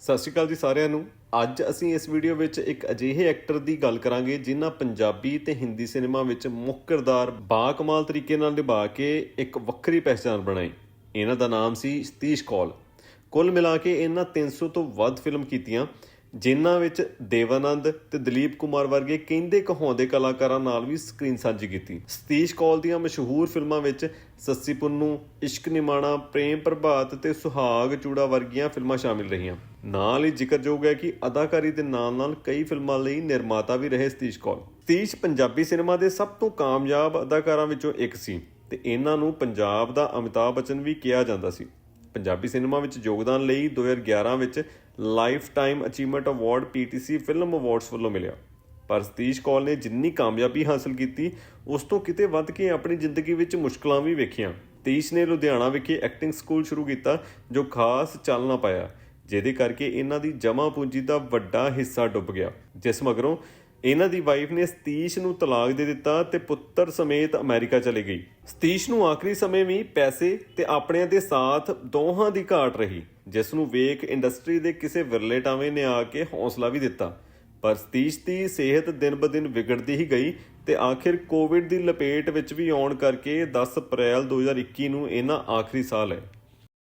ਸਤਿ ਸ਼੍ਰੀ ਅਕਾਲ ਜੀ ਸਾਰਿਆਂ ਨੂੰ। ਅੱਜ ਅਸੀਂ ਇਸ ਵੀਡੀਓ ਵਿੱਚ ਇੱਕ ਅਜਿਹੇ ਐਕਟਰ ਦੀ ਗੱਲ ਕਰਾਂਗੇ ਜਿਨ੍ਹਾਂ ਪੰਜਾਬੀ ਤੇ ਹਿੰਦੀ ਸਿਨੇਮਾ ਵਿੱਚ ਮੁੱਖ ਕਿਰਦਾਰ ਬਾਕਮਾਲ ਤਰੀਕੇ ਨਾਲ ਨਿਭਾ ਕੇ ਇੱਕ ਵੱਖਰੀ ਪਹਿਚਾਣ ਬਣਾਈ। ਇਹਨਾਂ ਦਾ ਨਾਮ ਸੀ ਸਤੀਸ਼ ਕੌਲ। ਕੁੱਲ ਮਿਲਾ ਕੇ ਇਹਨਾਂ 300 ਤੋਂ ਵੱਧ ਫਿਲਮ ਕੀਤੀਆਂ। ਜਿਨ੍ਹਾਂ ਵਿੱਚ ਦੇਵਾਨੰਦ ਤੇ ਦਲੀਪ ਕੁਮਾਰ ਵਰਗੇ ਕਹਿੰਦੇ ਕਹਾਉਂਦੇ ਕਲਾਕਾਰਾਂ ਨਾਲ ਵੀ ਸਕਰੀਨ ਸਾਂਝੀ ਕੀਤੀ। ਸਤੀਸ਼ ਕੌਲ ਦੀਆਂ ਮਸ਼ਹੂਰ ਫਿਲਮਾਂ ਵਿੱਚ ਸੱਸੀ ਪੁੰਨੂ, ਇਸ਼ਕ ਨਿਮਾਣਾ, ਪ੍ਰੇਮ ਪ੍ਰਭਾਤ ਤੇ ਸੁਹਾਗ ਚੂੜਾ ਵਰਗੀਆਂ ਫਿਲਮਾਂ ਸ਼ਾਮਿਲ ਰਹੀਆਂ। ਨਾਲ ਹੀ ਜ਼ਿਕਰਯੋਗ ਹੈ ਕਿ ਅਦਾਕਾਰੀ ਦੇ ਨਾਲ-ਨਾਲ ਕਈ ਫਿਲਮਾਂ ਲਈ ਨਿਰਮਾਤਾ ਵੀ ਰਹੇ ਸਤੀਸ਼ ਕੌਲ। ਸਤੀਸ਼ ਪੰਜਾਬੀ ਸਿਨੇਮਾ ਦੇ ਸਭ ਤੋਂ ਕਾਮਯਾਬ ਅਦਾਕਾਰਾਂ ਵਿੱਚੋਂ ਇੱਕ ਸੀ ਤੇ ਇਹਨਾਂ ਨੂੰ ਪੰਜਾਬ ਦਾ ਅਮਿਤਾਭ ਬੱਚਨ ਵੀ ਕਿਹਾ ਜਾਂਦਾ ਸੀ। ਪੰਜਾਬੀ ਸਿਨੇਮਾ ਵਿੱਚ ਯੋਗਦਾਨ ਲਈ 2011 ਵਿੱਚ life time achievement award PTC film awards ਵੱਲੋਂ ਮਿਲਿਆ। ਪਰ ਸਤੀਸ਼ ਕੌਲ ਨੇ ਜਿੰਨੀ ਕਾਮਯਾਬੀ ਹਾਸਲ ਕੀਤੀ, ਉਸ ਤੋਂ ਕਿਤੇ ਵੱਧ ਕੇ ਆਪਣੀ ਜ਼ਿੰਦਗੀ ਵਿੱਚ ਮੁਸ਼ਕਲਾਂ ਵੀ ਵੇਖੀਆਂ। ਸਤੀਸ਼ ਨੇ ਲੁਧਿਆਣਾ ਵਿਖੇ ਐਕਟਿੰਗ ਸਕੂਲ ਸ਼ੁਰੂ ਕੀਤਾ, ਜੋ ਖਾਸ ਚੱਲ ਨਾ ਪਾਇਆ, ਜਿਹਦੇ ਕਰਕੇ ਇਹਨਾਂ ਦੀ ਜਮ੍ਹਾਂ ਪੂੰਜੀ ਦਾ ਵੱਡਾ ਹਿੱਸਾ ਡੁੱਬ ਗਿਆ। ਜਿਸ ਮਗਰੋਂ ਇਹਨਾਂ ਦੀ ਵਾਈਫ ਨੇ ਸਤੀਸ਼ ਨੂੰ ਤਲਾਕ ਦੇ ਦਿੱਤਾ ਤੇ ਪੁੱਤਰ ਸਮੇਤ ਅਮਰੀਕਾ ਚਲੀ ਗਈ। ਸਤੀਸ਼ ਨੂੰ ਆਖਰੀ ਸਮੇਂ ਵੀ ਪੈਸੇ ਤੇ ਆਪਣਿਆਂ ਦੇ ਸਾਥ ਦੋਹਾਂ ਦੀ ਘਾਟ ਰਹੀ, ਜਿਸ ਨੂੰ ਵੇਖ ਇੰਡਸਟਰੀ ਦੇ ਕਿਸੇ ਵਿਰਲੇ ਟਾਵੇਂ ਨੇ ਆ ਕੇ ਹੌਸਲਾ ਵੀ ਦਿੱਤਾ। ਪਰ ਸਤੀਸ਼ ਦੀ ਸਿਹਤ ਦਿਨ-ਬਦਿਨ ਵਿਗੜਦੀ ਹੀ ਗਈ ਤੇ ਆਖਿਰ ਕੋਵਿਡ ਦੀ ਲਪੇਟ ਵਿੱਚ ਵੀ ਆਉਣ ਕਰਕੇ 10 ਅਪ੍ਰੈਲ 2021 ਨੂੰ ਇਹਨਾਂ ਆਖਰੀ ਸਾਲ ਹੈ।